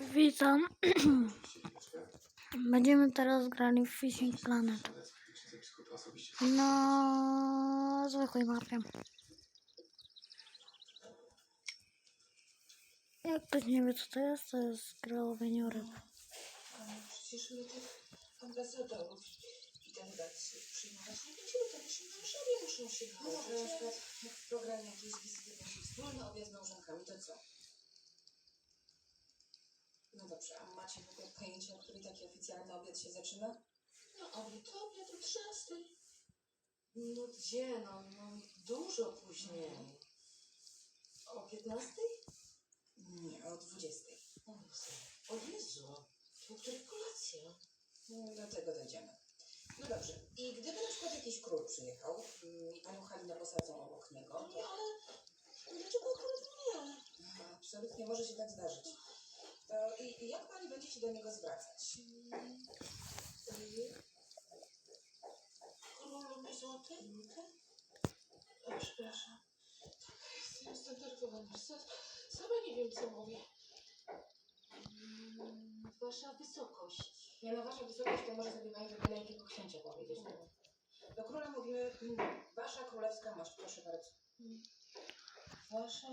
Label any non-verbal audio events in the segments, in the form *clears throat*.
Witam. *clears throat* Będziemy teraz grali w Fishing Planet. Na zwykłej mapie. Jak ktoś nie wie co to jest, to jest gra o łowieniu. Przecież my tych ambasadorów i delegacji przyjmować nie będziemy, to nasi mężowie muszą się No może na w programie jakiejś wizyty będzie wspólny obiad z małżonkami, to co? No dobrze, a macie w ogóle pojęcie, o której taki oficjalny obiad się zaczyna? No obiad to obiad o 13. No gdzie, no, no dużo później. O 15? Nie, o 20. O Jezu, to o której kolacja? No, do tego dojdziemy. No dobrze, i gdyby na przykład jakiś król przyjechał mm, i panią Halinę posadzą obok niego, nie, ale dlaczego akurat nie? Aha, Absolutnie może się tak zdarzyć. To i, i jak pani będzie się do niego zwracać? Królu mi złoty? O, przepraszam. Jestem zdenerwowana. Sa- Sama nie wiem, co mówię. Mm, Wasza wysokość. Nie no, wasza wysokość, to może sobie pani do wielkiego księcia powiedzieć. Do króla mówimy, mm, wasza królewska mość, proszę bardzo. Wasza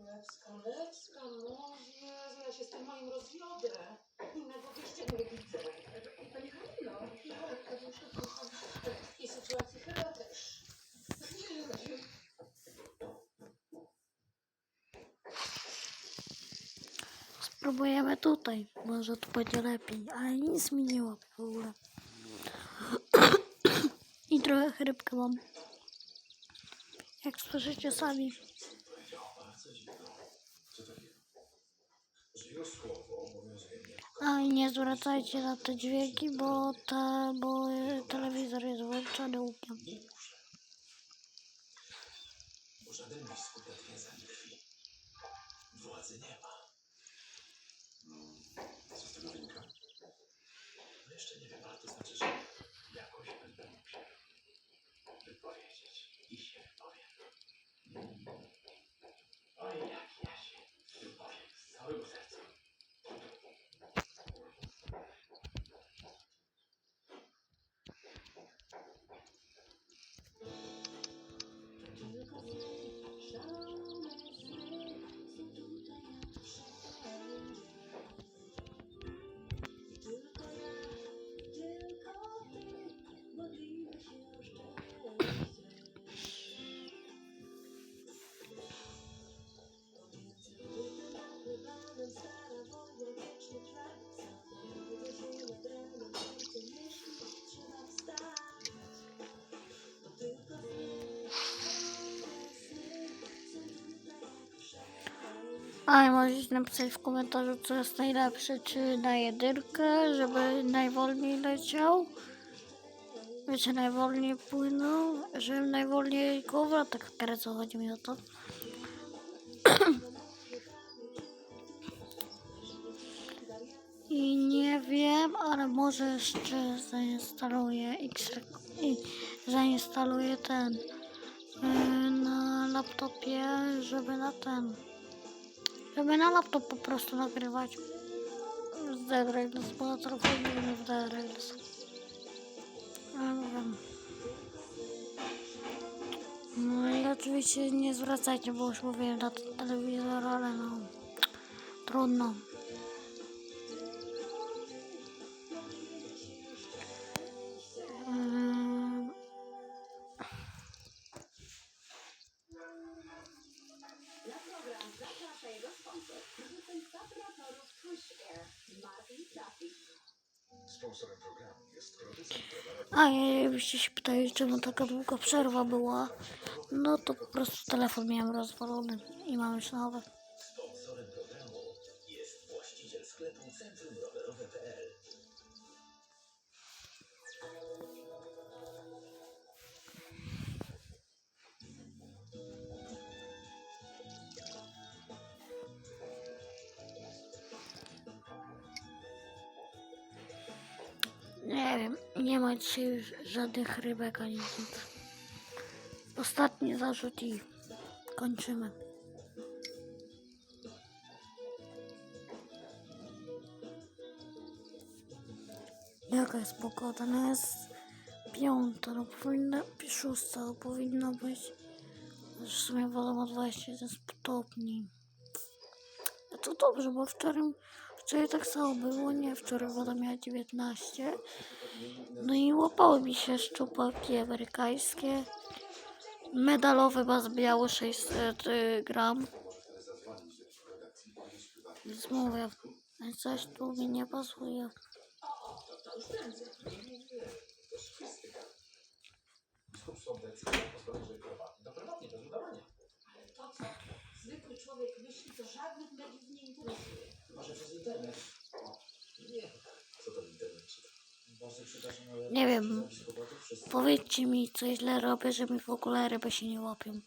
królewska. Królewska może, ja się z tym moim rozwiodę. Innego wyjścia nie widzę. Pani Halino, w takiej sytuacji chyba też. nie, Spróbujemy tutaj. Może tu będzie lepiej. Ale nie łapie w ogóle. *clears throat* I trochę chrypkę mam. Jak słyszycie sami. A i nie zwracajcie na te dźwięki, bo, te, bo telewizor jest włączony łukiem. bo żaden biskup wiązanie krwi. Władzy nie ma. No, co z tego wynika? No jeszcze nie wiem, ale to znaczy, że jakoś będę się wypowiedzieć A i możecie napisać w komentarzu, co jest najlepsze, czy na jedynkę, żeby najwolniej leciał. Wiecie, najwolniej płynął, żeby najwolniej głowa, tak kręcą, chodzi mi o to. *clears throat* I nie wiem, ale może jeszcze zainstaluję X i zainstaluję ten yy, na laptopie, żeby na ten żeby na laptop po prostu nagrywać z Dead Rails, bo na telefonie nie w Dead Rails. Ale mówię. No i oczywiście nie zwracajcie, bo Sponsorem programu jest producent A jakbyście się pytali, czemu taka długa przerwa była, no to po prostu telefon miałem rozwalony i mam już nowy. Sponsorem programu jest właściciel sklepu Centrum Rowerowe.pl. nie ma dzisiaj żadnych rybek ani nic. Ostatni zarzut i kończymy. Jaka jest pogoda? No jest piąta, no powinna, szósta, no powinno być. W sumie woda ma 21 stopni. To dobrze, bo wczoraj wczoraj tak samo było, nie? Wczoraj woda miała 19. No i łapały mi się szczupaki amerykańskie. Medalowy bas biały 600 y, gram. Więc mówię, coś tu mi nie pasuje. Zwykły człowiek myśli, to żadnych mediów nie interesuje. Może przez internet. O, nie. Co to w internecie? Boże, przepraszam, ale... Nie wiem. Powiedzcie mi, co źle robię, że mi w ogóle ryby się nie łapią.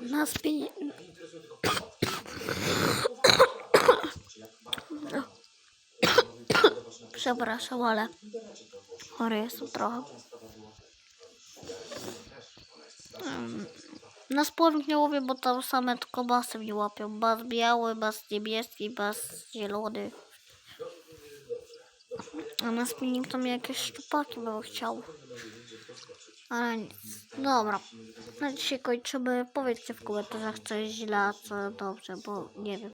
Na spin... Nie interesują tylko podatki. Czy jak ma... Przepraszam, ale chory jestem trochę. Była... Na spławik nie łowię, bo tam same tylko basy mnie łapią. Bas biały, bas niebieski, bas zielony. A na spinning to mi jakieś szczupaki bym chciał. Ale nic. Dobra. Na dzisiaj kończymy. Powiedzcie w komentarzach, co jest źle, a co dobrze, bo nie wiem.